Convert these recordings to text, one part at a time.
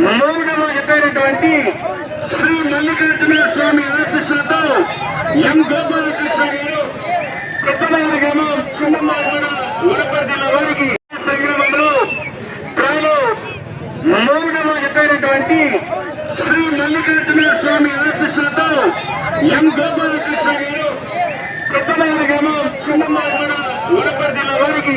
మౌనంగా ఎత్తైనటువంటి శ్రీ మల్లికార్జున స్వామి ఆశీస్సులతో ఎం గోపాలకృష్ణ గారు పెద్దవారి గ్రామం చిన్నమ్మాడ వనపర్తిల వారికి సంగ్రామంలో డ్రాలో మౌనంగా ఎత్తైనటువంటి శ్రీ మల్లికార్జున స్వామి ఆశీస్సులతో ఎం గోపాలకృష్ణ గారు పెద్దవారి గ్రామం చిన్నమ్మాడ వనపర్తిల వారికి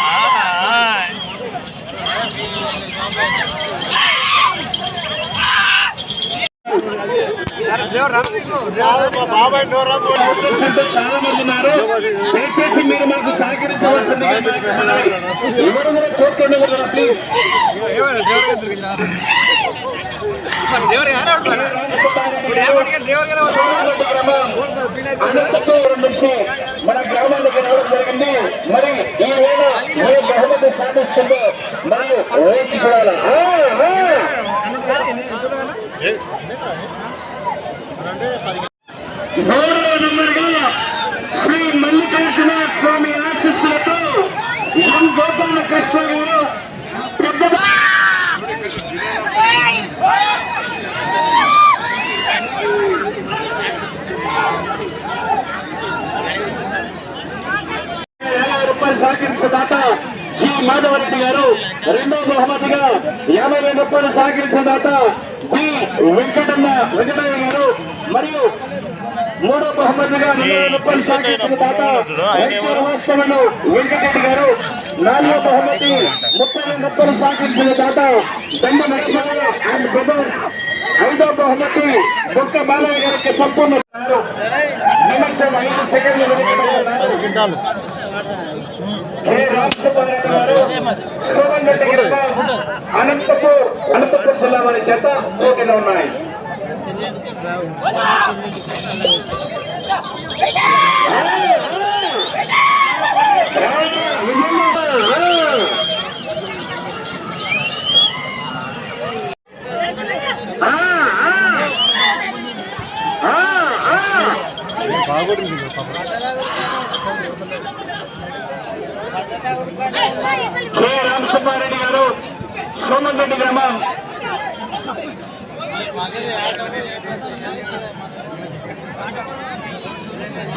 చాలా మంది ఉన్నారు దయచేసి మీరు మాకు మనవి. ఎవరు కూడా చూసుకోండి కూడా ప్లీజ్ అనంతపురం నుంచి మన గ్రామానికి రావడం జరిగింది మరి ఈ వేళ ఏ బహుమతి సాధిస్తుందో మనం వేచి చూడాలి. మూడవ నంబర్గా శ్రీ మల్లికార్జున స్వామి ఆశీస్సులతో ఎం గోపాలకృష్ణ గారు పెద్ద యాభై రూపాయలు దాత జి మాధవరెడ్డి గారు. రెండో బహుమతిగా యాభై వేల రూపాయలు సహకరించిన దాత వెంకటన్న వెంకటయ్య గారు మరియు మూడో బహుమతిగా రెండు వేల రూపాయలు సహకరించిన దాత రాష్ట్రంలో వెంకటరెడ్డి గారు నాలుగో బహుమతి ముప్పై వేల రూపాయలు సహకరించిన దాత దండ నరసింహ అండ్ బ్రదర్ ఐదో బహుమతి బొక్క బాలయ్య గారికి సంపూర్ణ నిమిషం ఐదు సెకండ్లు. అనంతపూర్ అనంతపూర్ జిల్లా వారి చేత పోటీలో ఉన్నాయి. ఆ, కె రామసుబ్బారెడ్డి గారు సోమన్ గ్రామం.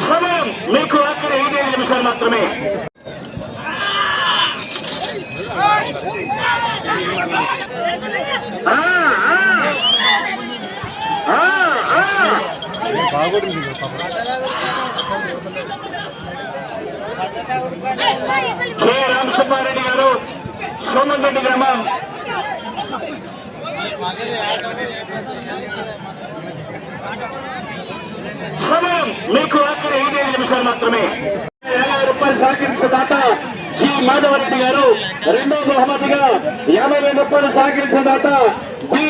సమయం మీకు ఆఖరి ఐదైదు నిమిషాలు మాత్రమే. కె రామసుబ్బారెడ్డి గారు సోమన్ గ్రామం. సమయం మీకు ఆఖరి ఐదేళ్ళ నిమిషాలు మాత్రమే. యాభై రూపాయలు సహకరించిన దాత జి. మాధవరెడ్డి గారు రెండో బహుమతిగా యాభై వేల రూపాయలు సహకరించిన దాత బి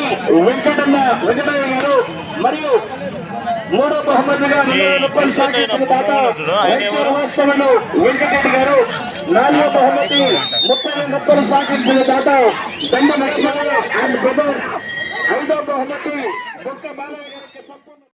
వెంకటన్న వెంకటయ్య గారు మరియు మూడో బహుమతిగా రెండు వేల రూపాయలు సహకరించిన దాత రైతు రాష్ట్రంలో వెంకటరెడ్డి గారు నాలుగో బహుమతి ముప్పై రూపాయలు సహకరించిన దాత దండ బ్రదర్. ఐదో బహుమతి బొక్క బాలయ్య